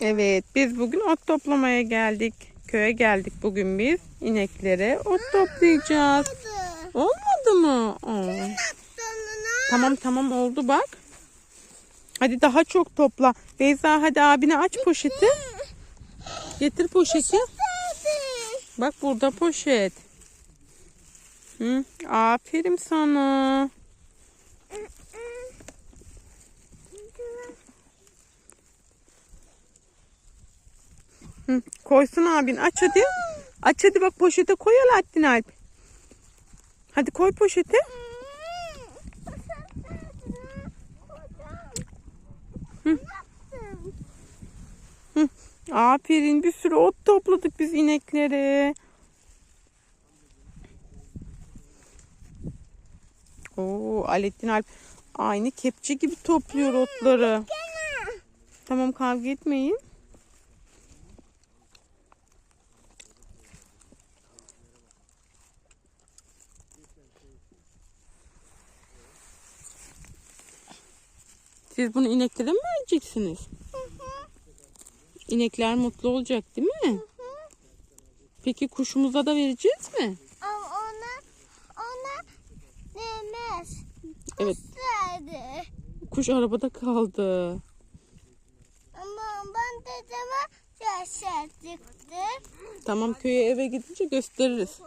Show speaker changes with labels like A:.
A: Evet, biz bugün ot toplamaya geldik. Köye geldik bugün biz. İneklere ot toplayacağız. Olmadı mı? Aa. Tamam tamam oldu bak. Hadi daha çok topla. Beyza hadi abine aç poşeti. Getir poşeti. Bak burada poşet. Hı, aferin sana. Hı, koysun abin aç hadi. Aç hadi bak poşete koy Alaaddin Alp. Hadi koy poşete. Aferin bir sürü ot topladık biz ineklere. Oo, Alettin Alp aynı kepçe gibi topluyor otları. Tamam kavga etmeyin. Siz bunu ineklere mi vereceksiniz? İnekler mutlu olacak değil mi? Peki kuşumuza da vereceğiz mi?
B: Ama ona ona demez.
A: Evet.
B: Verdi.
A: Kuş arabada kaldı.
B: Ama ben dedeme yaşattıktı.
A: Tamam köye eve gidince gösteririz.